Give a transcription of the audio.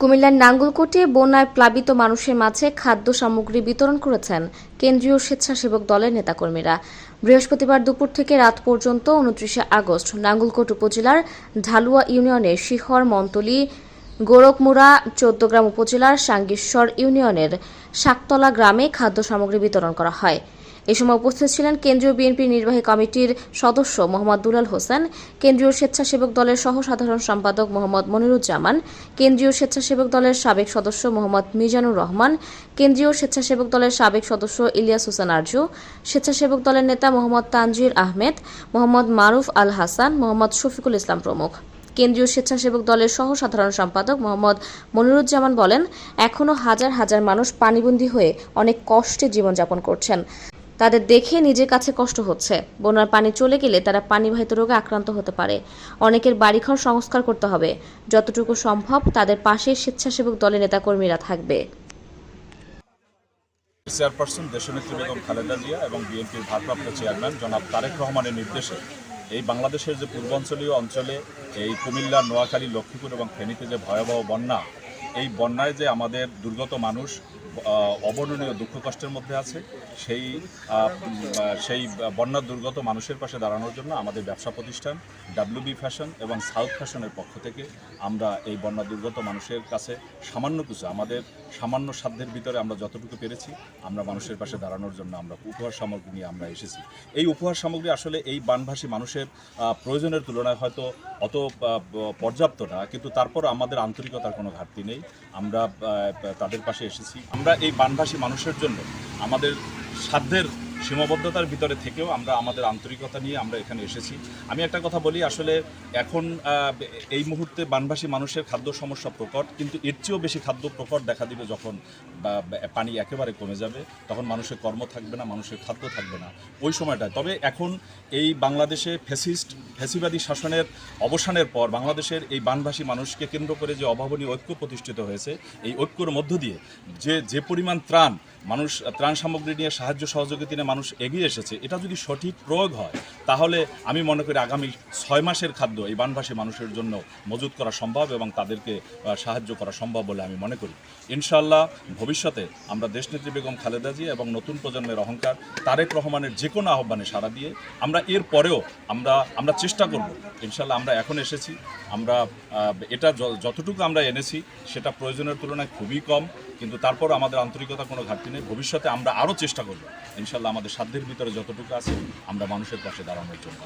কুমিল্লার নাঙ্গলকোটে বন্যায় প্লাবিত মানুষের মাঝে খাদ্য সামগ্রী বিতরণ করেছেন কেন্দ্রীয় স্বেচ্ছাসেবক দলের নেতাকর্মীরা। বৃহস্পতিবার দুপুর থেকে রাত পর্যন্ত উনত্রিশে আগস্ট নাঙ্গলকোট উপজেলার ঢালুয়া ইউনিয়নের শিখর মন্তলি গোরখমুড়া, চৌদ্দগ্রাম উপজেলার সাঙ্গেশ্বর ইউনিয়নের শাকতলা গ্রামে খাদ্য সামগ্রী বিতরণ করা হয়। এ সময় উপস্থিত ছিলেন কেন্দ্রীয় বিএনপির নির্বাহী কমিটির সদস্য মোহাম্মদ দুলাল হোসেন, কেন্দ্রীয় স্বেচ্ছাসেবক দলের সহ সাধারণ সম্পাদক মোহাম্মদ মনিরুজ্জামান, কেন্দ্রীয় স্বেচ্ছাসেবক দলের সাবেক সদস্য মোহাম্মদ মিজানুর রহমান, কেন্দ্রীয় স্বেচ্ছাসেবক দলের সাবেক সদস্য ইলিয়াস হোসেন আরজু, স্বেচ্ছাসেবক দলের নেতা মোহাম্মদ তানজির আহমেদ, মোহাম্মদ মারুফ আল হাসান, মোহাম্মদ শফিকুল ইসলাম প্রমুখ। কেন্দ্রীয় স্বেচ্ছাসেবক দলের সহ সাধারণ সম্পাদক মোহাম্মদ মনিরুজ্জামান বলেন এখনও হাজার হাজার মানুষ পানিবন্দী হয়ে অনেক কষ্টে জীবনযাপন করছেন। তাদের দেখে নিজের কাছে কষ্ট হচ্ছে। বন্যার পানি চলে গেলে তারা পানিবাহিত রোগে আক্রান্ত হতে পারে। অনেকের বাড়িঘর সংস্কার করতে হবে। যতটুকু সম্ভব তাদের পাশে স্বেচ্ছাসেবক দলের নেতাকর্মীরা থাকবে। চেয়ারপারসন দেশনেত্রী বেগম খালেদা জিয়া এবং বিএনপির ভারপ্রাপ্ত চেয়ারম্যান জনাব তারেক রহমানের নির্দেশে এই বাংলাদেশের যে পূর্বাঞ্চলীয় অঞ্চলে এই কুমিল্লা, নোয়াখালী, লক্ষ্মীপুর এবং ফেনীতে যে ভয়াবহ বন্যা, এই বন্যায় যে আমাদের দুর্গত মানুষ অবর্ণনীয় দুঃখ কষ্টের মধ্যে আছে। সেই সেই বন্যার দুর্গত মানুষের পাশে দাঁড়ানোর জন্য আমাদের ব্যবসা প্রতিষ্ঠান ডাব্লিউবি ফ্যাশন এবং সাউথ ফ্যাশনের পক্ষ থেকে আমরা এই বন্যা দুর্গত মানুষের কাছে সামান্য কিছু, আমাদের সামান্য সাধ্যের ভিতরে আমরা যতটুকু পেরেছি, আমরা মানুষের পাশে দাঁড়ানোর জন্য আমরা উপহার সামগ্রী নিয়ে আমরা এসেছি। এই উপহার সামগ্রী আসলে এই বানভাসী মানুষের প্রয়োজনের তুলনায় হয়তো অত পর্যাপ্ত না, কিন্তু তারপর আমাদের আন্তরিকতার কোনো ঘাটতি নেই। আমরা তাদের পাশে এসেছি। আমরা এই বানভাসী মানুষের জন্য আমাদের সাধ্যের সীমাবদ্ধতার ভিতরে থেকেও আমরা আমাদের আন্তরিকতা নিয়ে আমরা এখানে এসেছি। আমি একটা কথা বলি, আসলে এখন এই মুহূর্তে বানভাসী মানুষের খাদ্য সমস্যা প্রকট, কিন্তু এর চেয়েও বেশি খাদ্য প্রকট দেখা দিবে যখন পানি একেবারে কমে যাবে, তখন মানুষের কর্ম থাকবে না, মানুষের খাদ্য থাকবে না। ওই সময়টায়। তবে এখন এই বাংলাদেশে ফ্যাসিস্ট, ফ্যাসিবাদী শাসনের অবসানের পর বাংলাদেশের এই বানভাসী মানুষকে কেন্দ্র করে যে অভাবনীয় ঐক্য প্রতিষ্ঠিত হয়েছে, এই ঐক্যর মধ্য দিয়ে যে যে পরিমাণ ত্রাণ মানুষ ত্রাণ সামগ্রী নিয়ে সাহায্য সহযোগিতা নিয়ে মানুষ এগিয়ে এসেছে। এটা যদি সঠিক প্রয়োগ হয়, তাহলে আমি মনে করি আগামী ছয় মাসের খাদ্য এই বানভাসী মানুষের জন্য মজুত করা সম্ভব এবং তাদেরকে সাহায্য করা সম্ভব বলে আমি মনে করি। ইনশাল্লাহ ভবিষ্যতে আমরা দেশনেত্রী বেগম খালেদা জি এবং নতুন প্রজন্মের অহংকার, তারেক রহমানের যে কোনো আহ্বানে সাড়া দিয়ে আমরা এর পরেও আমরা আমরা চেষ্টা করব। ইনশাল্লাহ আমরা এখন এসেছি, আমরা এটা যতটুকু আমরা এনেছি, সেটা প্রয়োজনের তুলনায় খুবই কম, কিন্তু তারপর আমাদের আন্তরিকতা কোনো ঘাটতি নেই। ভবিষ্যতে আমরা আরও চেষ্টা করব। ইনশাল্লাহ আমাদের সাধ্যের ভিতরে যতটুকু আছে, আমরা মানুষের পাশে দাঁড়ানোর জন্য।